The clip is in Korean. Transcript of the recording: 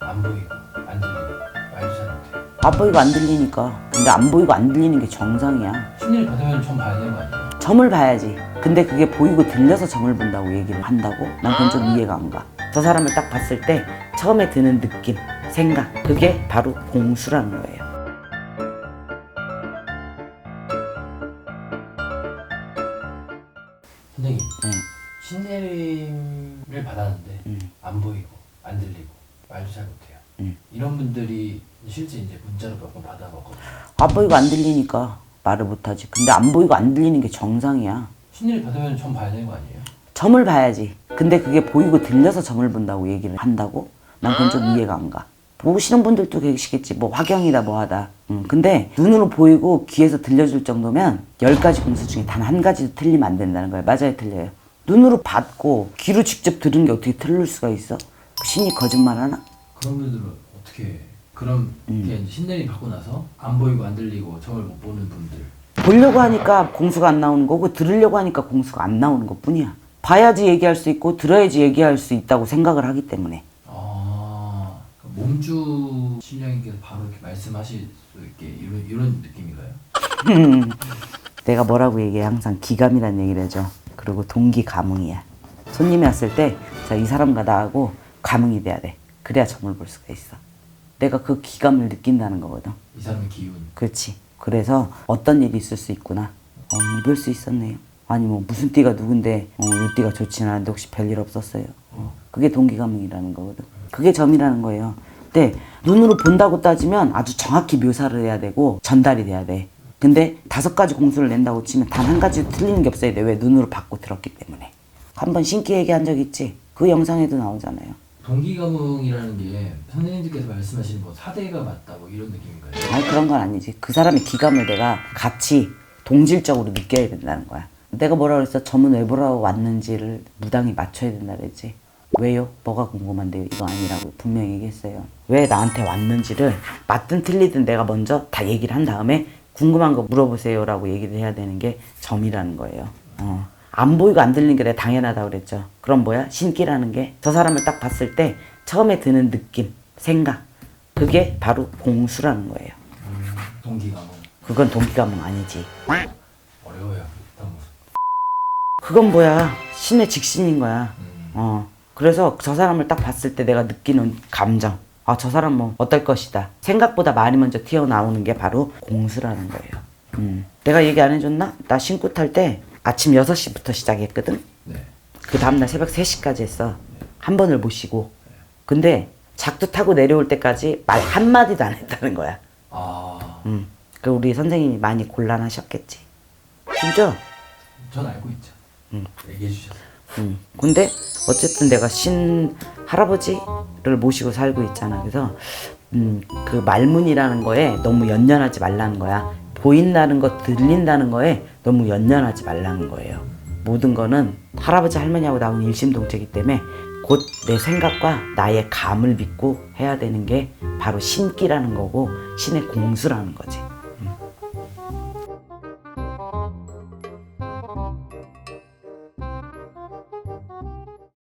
안 보이고 안 들리고 말도 잘 못해. 안 보이고 안 들리니까. 근데 안 보이고 안 들리는 게 정상이야. 신뢰를 받으면 좀 봐야 되는 거 아니에요? 점을 봐야지. 근데 그게 보이고 들려서 점을 본다고 얘기를 한다고? 난 그건 좀 이해가 안 가. 저 사람을 딱 봤을 때 처음에 드는 느낌, 생각, 그게 바로 공수라는 거예요. 선생님 네. 신내림을 받았는데 음. 안 보이고 안 들리고 말도 잘 못해요. 음. 이런 분들이 실제 이제 문자로 몇 번 받아봤거든요. 안 보이고 안 들리니까 말을 못하지. 근데 안 보이고 안 들리는 게 정상이야. 신뢰를 받으면 좀 봐야 되는 거 아니에요? 점을 봐야지. 근데 그게 보이고 들려서 점을 본다고 얘기를 한다고? 난 그건 좀 이해가 안 가. 보시는 분들도 계시겠지. 뭐 화경이다 뭐하다. 음, 근데 눈으로 보이고 귀에서 들려줄 정도면 열 가지 공수 중에 단 한 가지도 틀리면 안 된다는 거예요. 맞아요, 틀려요. 눈으로 봤고 귀로 직접 들은 게 어떻게 틀릴 수가 있어? 신이 거짓말 하나? 그런 분들은 어떻게 그런 음. 게 이제 신내림 받고 나서 안 보이고 안 들리고 점을 못 보는 분들 보려고 하니까 공수가 안 나오는 거고 들으려고 하니까 공수가 안 나오는 것 뿐이야. 봐야지 얘기할 수 있고 들어야지 얘기할 수 있다고 생각을 하기 때문에. 아 몸주 신령님께서 바로 이렇게 말씀하실 수 있게 이런 이런 느낌인가요? 내가 뭐라고 얘기해 항상 기감이라는 얘기를 해줘 그리고 동기 감흥이야 손님이 왔을 때 자 이 사람과 나하고 감흥이 돼야 돼. 그래야 점을 볼 수가 있어. 내가 그 기감을 느낀다는 거거든. 이 사람의 기운. 그렇지. 그래서 어떤 일이 있을 수 있구나. 어 이별 수 있었네요. 아니 뭐 무슨 띠가 누군데 어, 이 띠가 좋지는 않은데 혹시 별일 없었어요? 어, 그게 동기 감흥이라는 거거든. 그게 점이라는 거예요. 근데 눈으로 본다고 따지면 아주 정확히 묘사를 해야 되고 전달이 돼야 돼. 근데 다섯 가지 공수를 낸다고 치면 단 한 가지도 틀리는 게 없어야 돼. 왜 눈으로 받고 들었기 때문에. 한번 신기 얘기한 적 있지? 그 영상에도 나오잖아요 동기 감흥이라는 게 선생님들께서 말씀하시는 뭐 사대가 맞다 뭐 이런 느낌인가요? 아니 그런 건 아니지. 그 사람의 기감을 내가 같이 동질적으로 느껴야 된다는 거야. 내가 뭐라 그랬어? 점은 왜 보러 왔는지를 무당히 맞춰야 된다 그랬지. 왜요? 뭐가 궁금한데요? 이거 아니라고 분명히 얘기했어요. 왜 나한테 왔는지를 맞든 틀리든 내가 먼저 다 얘기를 한 다음에 궁금한 거 물어보세요라고 얘기를 해야 되는 게 점이라는 거예요. 어. 안 보이고 안 들리는 게 당연하다고 그랬죠. 그럼 뭐야? 신기라는 게 저 사람을 딱 봤을 때 처음에 드는 느낌, 생각, 그게 바로 공수라는 거예요. 음, 동기감흥 그건 동기감은 아니지. 어려워요. 너무. 그건 뭐야? 신의 직신인 거야. 음, 어. 그래서 저 사람을 딱 봤을 때 내가 느끼는 감정. 아, 저 사람 뭐 어떨 것이다. 생각보다 말이 먼저 튀어나오는 게 바로 공수라는 거예요. 음. 내가 얘기 안 해줬나? 나 신고 탈 때 아침 6시부터 시작했거든? 네. 그 다음날 새벽 3시까지 했어. 한 번을 못 쉬고. 근데 작두 타고 내려올 때까지 말 한마디도 안 했다는 거야. 아, 음. 그 우리 선생님이 많이 곤란하셨겠지. 진짜? 전 알고 있죠. 음. 얘기해 주셨어요. 음. 근데 어쨌든 내가 신 할아버지를 모시고 살고 있잖아. 그래서 음, 그 말문이라는 거에 너무 연연하지 말라는 거야. 보인다는 거, 들린다는 거에 너무 연연하지 말라는 거예요. 모든 거는 할아버지 할머니하고 나온 일심동체이기 때문에 곧 내 생각과 나의 감을 믿고 해야 되는 게 바로 신기라는 거고 신의 공수라는 거지.